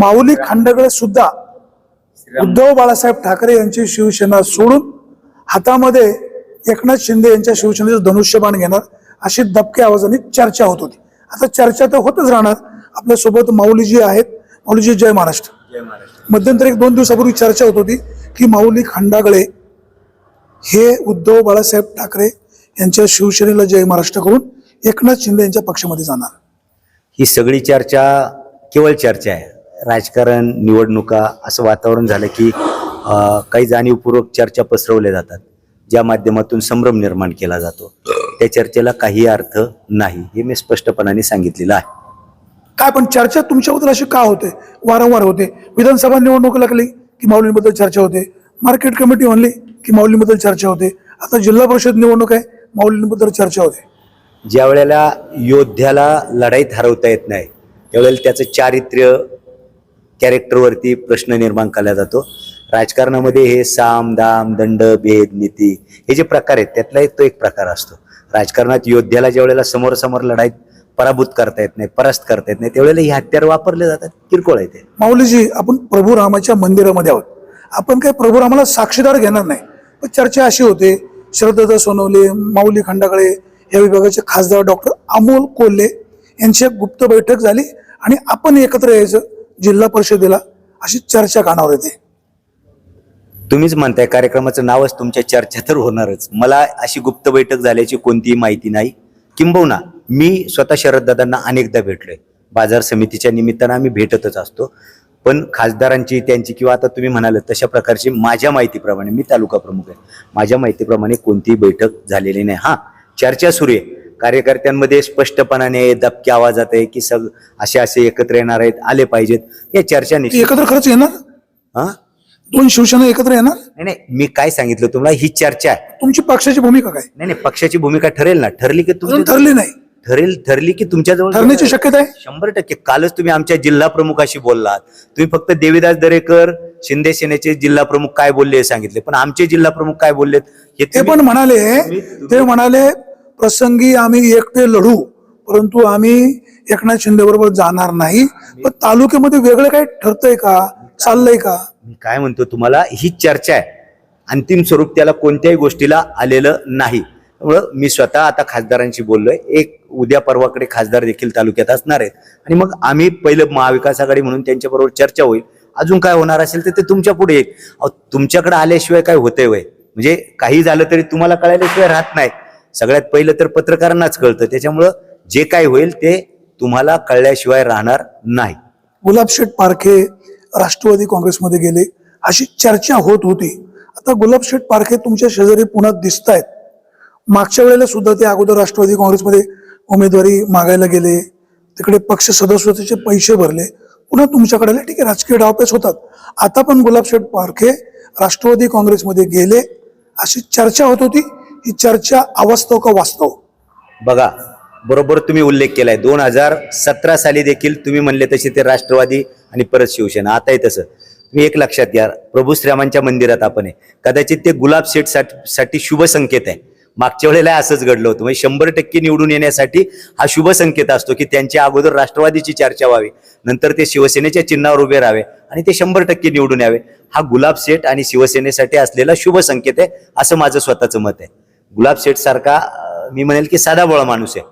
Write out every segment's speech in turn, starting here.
माऊली खंडगळे सुद्धा उद्धव बाळासाहेब ठाकरे यांची शिवसेना सोडून हातामध्ये एकनाथ शिंदे यांच्या शिवसेनेचं धनुष्यबाण घेणार अशी दबक्या आवाजाने चर्चा होत होती. आता चर्चा तर होतच राहणार. आपल्यासोबत माऊलीजी आहेत. माऊलीजी जय महाराष्ट्र. मध्यंतरी एक दोन दिवसापूर्वी चर्चा होत होती की माऊली खंडागळे हे उद्धव बाळासाहेब ठाकरे यांच्या शिवसेनेला जय महाराष्ट्र करून एकनाथ शिंदे यांच्या पक्षामध्ये जाणार. ही सगळी चर्चा केवळ चर्चा आहे. राजकारण निवडणुका असं वातावरण झालं की काही जाणीवपूर्वक चर्चा पसरवल्या जातात ज्या माध्यमातून संभ्रम निर्माण केला जातो. त्या चर्चेला काही अर्थ नाही हे मी स्पष्टपणाने सांगितलेलं आहे. काय पण चर्चा तुमच्याबद्दल अशी का होते? वारंवार होते. विधानसभा निवडणूक लागली की माऊलींबद्दल चर्चा होते. मार्केट कमिटी म्हणली की माऊलींबद्दल चर्चा होते. आता जिल्हा परिषद निवडणूक आहे माऊलींबद्दल चर्चा होते. ज्या वेळेला योद्ध्याला लढाईत हरवता येत नाही त्यावेळेला त्याचं चारित्र्य कॅरेक्टरवरती प्रश्न निर्माण केला जातो. राजकारणामध्ये हे साम दाम दंड भेद नीती हे जे प्रकार आहेत त्यातला एक तो एक प्रकार असतो. राजकारणात योद्ध्याला ज्या वेळेला समोर समोर लढाईत पराभूत करता येत नाही परास्त करता येत नाही त्यावेळेला ही हत्यार वापरले जातात किरकोळ आहे ते. माऊलीजी आपण प्रभू रामाच्या मंदिरामध्ये आहोत. आपण काही प्रभू रामाला साक्षीदार घेणार नाही. पण चर्चा अशी होते शरदत्त सोनवले माऊली खंडाकळे या विभागाचे खासदार डॉक्टर अमोल कोल्हे यांची एक गुप्त बैठक झाली आणि आपण एकत्र यायचं. जिल्हा परिषदेला अशी चर्चा कानावर येते तुम्हीच म्हणताय कार्यक्रमाचं नावच तुमच्या चर्चा तर होणारच. मला अशी गुप्त बैठक झाल्याची कोणतीही माहिती नाही. किंबहुना मी स्वतः शरददादांना अनेकदा भेटलोय. बाजार समितीच्या निमित्तानं आम्ही भेटतच असतो. पण खासदारांची त्यांची किंवा आता तुम्ही म्हणाल तशा प्रकारची माझ्या माहितीप्रमाणे मी तालुका प्रमुख आहे. माझ्या माहितीप्रमाणे कोणतीही बैठक झालेली नाही. हा चर्चा सुरू आहे. कार्यकर्त्यांमध्ये स्पष्टपणाने दबक्या आवाजात आहे की सग असे असे एकत्र येणार आहेत आले पाहिजेत या चर्चा निश्चित एकत्र खरंच येणार? हा? दोन शिवसेना एकत्र येणार? नाही नाही मी काय सांगितलं तुम्हाला ही चर्चा आहे. तुमची पक्षाची भूमिका काय? नाही नाही पक्षाची भूमिका ठरेल ना ठरली की अजून तुमच्या ठरली नाही. ठरेल ठरली की तुमच्याजवळ ठरण्याची शक्यता आहे? शंभर टक्के कालच तुम्ही आमच्या जिल्हा प्रमुखाशी बोललात. तुम्ही फक्त देवीदास दरेकर शिंदे सेनेचे जिल्हा प्रमुख काय बोलले हे सांगितले पण आमचे जिल्हा प्रमुख काय बोललेत हे ते तुम्ही- पण म्हणाले ते म्हणाले प्रसंगी आम्ही एकटे लढू परंतु आम्ही एकनाथ शिंदे बरोबर जाणार नाही. पण तालुक्यामध्ये वेगळं काही ठरतंय का? चाललंय का? मी काय म्हणतो तुम्हाला ही चर्चा आहे. अंतिम स्वरूप त्याला कोणत्याही गोष्टीला आलेलं नाही. त्यामुळं मी स्वतः आता खासदारांशी बोललोय. एक उद्या परवाकडे खासदार देखील तालुक्यात असणार आहेत. आणि मग आम्ही पहिलं महाविकास आघाडी म्हणून त्यांच्याबरोबर चर्चा होईल. अजून काय होणार असेल तर ते तुमच्यापुढे येईल. तुमच्याकडे आल्याशिवाय काय होतंय वय? म्हणजे काही झालं तरी तुम्हाला कळाल्याशिवाय राहत नाही सगळ्यात पहिलं तर पत्रकारांनाच कळतं. त्याच्यामुळं जे काय होईल ते तुम्हाला कळल्याशिवाय राहणार नाही. गुलाबशेठ पारखे राष्ट्रवादी काँग्रेसमध्ये गेले. अशी चर्चा होत होती. आता गुलाबशेठ पारखे तुमच्या शेजारी पुण्यात दिसत आहेत मागच्या वेळेला सुद्धा ते अगोदर राष्ट्रवादी काँग्रेसमध्ये उमेदवारी मागायला गेले. तिकडे पक्ष सदस्यतेचे पैसे भरले. पुन्हा तुमच्याकडे आले. ठीक आहे राजकीय डावपेच होतात. आता पण गुलाबशेठ पारखे राष्ट्रवादी काँग्रेसमध्ये गेले. अशी चर्चा होत होती. ही चर्चा अवास्तव का वास्तव? बघा बरोबर तुम्ही उल्लेख केलाय. दोन हजार सतरा साली देखील तुम्ही म्हणले तसे ते राष्ट्रवादी आणि परत शिवसेना. आताही तसं. तुम्ही एक लक्षात घ्या प्रभू श्रीरामांच्या मंदिरात आपण आहे. कदाचित ते गुलाब शेठसाठी शुभ संकेत आहे. मागच्या वेळेला असंच घडलं होतं. म्हणजे शंभर टक्के निवडून येण्यासाठी हा शुभ संकेत असतो की त्यांच्या अगोदर राष्ट्रवादीची चर्चा व्हावी. नंतर ते शिवसेनेच्या चिन्हावर उभे राहावे आणि ते शंभर टक्के निवडून यावे. हा गुलाब शेठ आणि शिवसेनेसाठी असलेला शुभ संकेत आहे असं माझं स्वतःचं मत आहे. गुलाब शेठ सारखा मी म्हणेल की साधा माणूस आहे.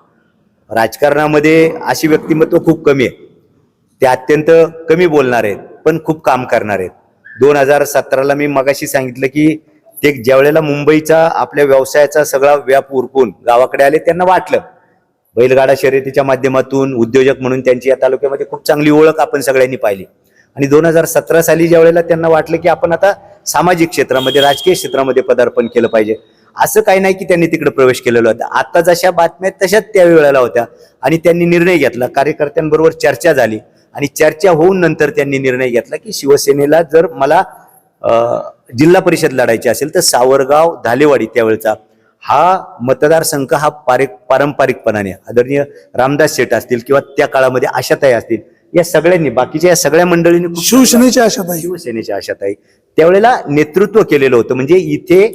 राजकारणामध्ये अशी व्यक्तिमत्व खूप कमी आहे. ते अत्यंत कमी बोलणार आहेत पण खूप काम करणार आहेत. दोन हजार सतराला मी मगाशी सांगितलं की ते ज्यावेळेला मुंबईचा आपल्या व्यवसायाचा सगळा व्याप उरकून गावाकडे आले त्यांना वाटलं. बैलगाडा शर्यतीच्या माध्यमातून उद्योजक म्हणून त्यांची या तालुक्यामध्ये खूप चांगली ओळख आपण सगळ्यांनी पाहिली. आणि दोन हजार सतरा साली ज्यावेळेला त्यांना वाटलं की आपण आता सामाजिक क्षेत्रामध्ये राजकीय क्षेत्रामध्ये पदार्पण केलं पाहिजे. असं काही नाही की त्यांनी तिकडे प्रवेश केलेला होता. आता जशा बातम्या तशाच त्या वेळेला होत्या. आणि त्यांनी निर्णय घेतला. कार्यकर्त्यांबरोबर चर्चा झाली. आणि चर्चा होऊन नंतर त्यांनी निर्णय घेतला की शिवसेनेला जर मला जिल्हा परिषद लढायची असेल तर सावरगाव धालेवाडी त्यावेळचा हा मतदारसंघ हा पारिक पारंपरिकपणाने आदरणीय रामदास शेठ असतील किंवा त्या काळामध्ये आशाताई असतील या सगळ्यांनी बाकीच्या या सगळ्या मंडळींनी खूप शिवसेनेची आशा नाही शिवसेनेच्या आशाताई. त्यावेळेला नेतृत्व केलेलं होतं. म्हणजे इथे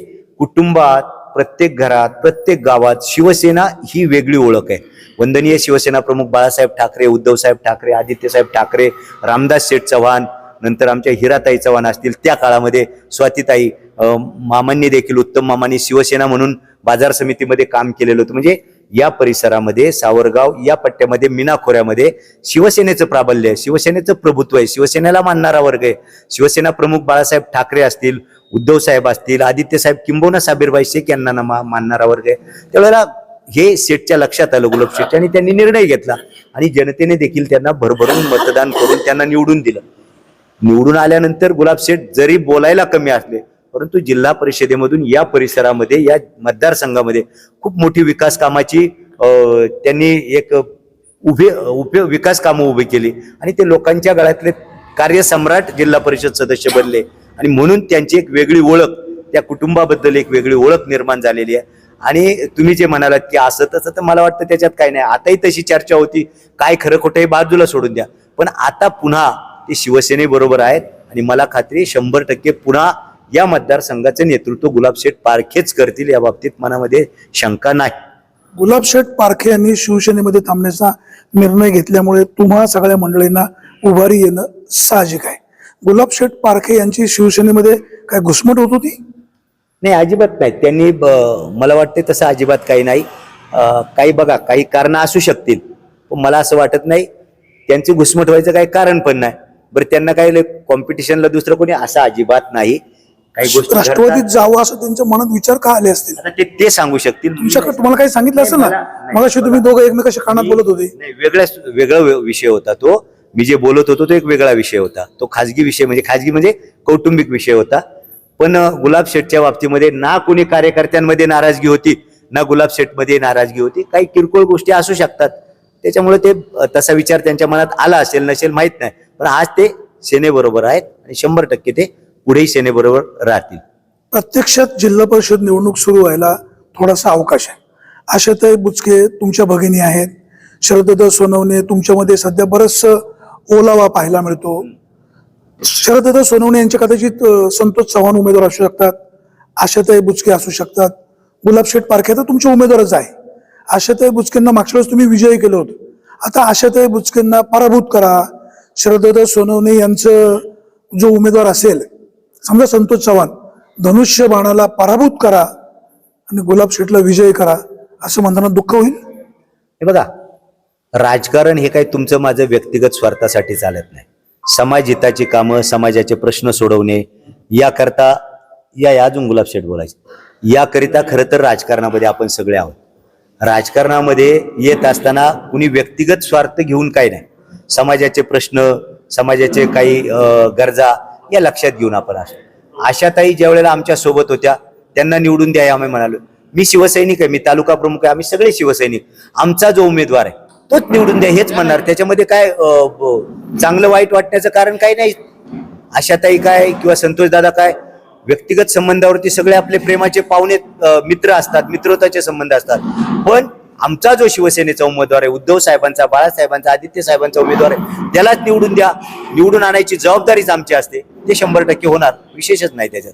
कुटुंबात प्रत्येक घरात प्रत्येक गावात शिवसेना ही वेगळी ओळख आहे. वंदनीय शिवसेना प्रमुख बाळासाहेब ठाकरे उद्धवसाहेब ठाकरे आदित्यसाहेब ठाकरे रामदास शेठ चव्हाण नंतर आमच्या हिराताई चव्हाण असतील त्या काळामध्ये स्वातीताई मामांनी देखील उत्तम मामांनी शिवसेना म्हणून बाजार समितीमध्ये काम केलेलं होतं. म्हणजे या परिसरामध्ये सावरगाव या पट्ट्यामध्ये मीना खोऱ्यामध्ये शिवसेनेचं प्राबल्य आहे. शिवसेनेचं प्रभुत्व आहे. शिवसेनेला मानणारा वर्ग आहे. शिवसेना प्रमुख बाळासाहेब ठाकरे असतील उद्धव साहेब असतील आदित्य साहेब किंबोना साबीरबाई शेख यांना ना- मानणारा वर्ग आहे. त्यावेळेला हे शेठच्या लक्षात आलं गुलाब शेठ आणि त्यांनी निर्णय घेतला. आणि जनतेने देखील त्यांना भरभरून मतदान करून त्यांना निवडून दिलं. निवडून आल्यानंतर गुलाब शेठ जरी बोलायला कमी असले परंतु जिल्हा परिषदेमधून या परिसरामध्ये या मतदारसंघामध्ये खूप मोठी विकास कामाची अं, त्यांनी एक उभे उभे विकास कामं उभी केली. आणि ते लोकांच्या गळ्यातले कार्यसम्राट जिल्हा परिषद सदस्य बनले. आणि म्हणून त्यांची एक वेगळी ओळख त्या कुटुंबाबद्दल एक वेगळी ओळख निर्माण झालेली आहे. आणि तुम्ही जे म्हणालात की असं तसं तर मला वाटतं त्याच्यात काही नाही. आताही तशी चर्चा होती. काय खरं खोटंही बाजूला सोडून द्या. पण आता पुन्हा ते शिवसेनेबरोबर आहेत आणि मला खात्री शंभर टक्के पुन्हा या मतदारसंघाचं नेतृत्व गुलाबशेठ पारखेच करतील या बाबतीत मनामध्ये शंका नाही. गुलाबशेठ पारखे यांनी शिवसेनेमध्ये थांबण्याचा निर्णय घेतल्यामुळे तुम्हा सगळ्या मंडळींना उभारी येणं साहजिक आहे. गुलाबशेठ पारखे यांची शिवसेनेमध्ये काय घुसमट होत होती? नाही अजिबात नाही. त्यांनी मला वाटते तसं अजिबात काही नाही. काही बघा काही कारण असू शकतील. पण मला असं वाटत नाही त्यांची घुसमट व्हायचं काही कारण पण नाही. बरं त्यांना काही कॉम्पिटिशनला दुसरं कोणी असं अजिबात नाही. काही गोष्टी राष्ट्रवादीत. जावं असं त्यांच्या मनात विचार का आले असतील? ते ते सांगू शकतील. तुमच्याकडे तुम्हाला काही सांगितलं असेल ना? मग तुम्ही दोघं एकमेकाच्या कानात बोलत होते. नाही वेगळ्या वेगळा विषय होता तो. मी जे बोलत होतो तो एक वेगळा विषय होता. तो खाजगी विषय म्हणजे खाजगी म्हणजे कौटुंबिक विषय होता. पण गुलाब शेठच्या बाबतीमध्ये ना कोणी कार्यकर्त्यांमध्ये नाराजगी होती ना गुलाब शेठमध्ये नाराजगी होती. काही किरकोळ गोष्टी असू शकतात. त्याच्यामुळे ते तसा विचार त्यांच्या मनात आला असेल नसेल माहीत नाही. पण आज ते सेनेबरोबर आहेत आणि शंभर टक्के ते पुढेही सेनेबरोबर राहतील. प्रत्यक्षात जिल्हा परिषद निवडणूक सुरू व्हायला थोडासा अवकाश आहे. आशाताई बुचके तुमच्या भगिनी आहेत. शरददा सोनवणे तुमच्यामध्ये सध्या बरंचसं ओलावा पाहायला मिळतो. शरददा सोनवणे यांच्या कदाचित संतोष चव्हाण उमेदवार असू शकतात. आशाताई बुचके असू शकतात. गुलाबशेठ पारखे तर तुमचे उमेदवारच आहे. आशाताई बुचकेंना मागच्या वेळेस तुम्ही विजयी केलं होतं. आता आशाताई बुचकेंना पराभूत करा. शरददा सोनवणे यांचं जो उमेदवार असेल समजा संतोष चव्हाण धनुष्य बाणाला पराभूत करा आणि गुलाब शेठला विजयी करा असं म्हणताना दुःख होईल? हे बघा राजकारण हे काही तुमचं माझं व्यक्तिगत स्वार्थासाठी चालत नाही. समाज हिताची कामं समाजाचे प्रश्न सोडवणे याकरता या या अजून गुलाब शेठ बोलायचे. याकरिता खरं तर राजकारणामध्ये आपण सगळे आहोत. राजकारणामध्ये येत असताना कुणी व्यक्तिगत स्वार्थ घेऊन काय नाही. समाजाचे प्रश्न समाजाचे काही गरजा या लक्षात घेऊन आपण असतो. आशाताई ज्या वेळेला आमच्यासोबत होत्या त्यांना निवडून द्या आम्ही म्हणालो. मी शिवसैनिक आहे मी तालुका प्रमुख आहे आम्ही सगळे शिवसैनिक. आमचा जो उमेदवार आहे तोच निवडून द्या हेच म्हणणार. त्याच्यामध्ये काय चांगलं वाईट वाटण्याचं कारण काही नाही. आशाताई काय किंवा संतोष दादा काय व्यक्तिगत संबंधावरती सगळे आपले प्रेमाचे पाहुणे मित्र असतात मित्रताचे संबंध असतात. पण आमचा जो शिवसेनेचा उमेदवार आहे उद्धव साहेबांचा बाळासाहेबांचा आदित्य साहेबांचा उमेदवार आहे त्यालाच निवडून द्या. निवडून आणायची जबाबदारीच आमची असते. ते शंभर टक्के होणार विशेषच नाही त्याच्यात.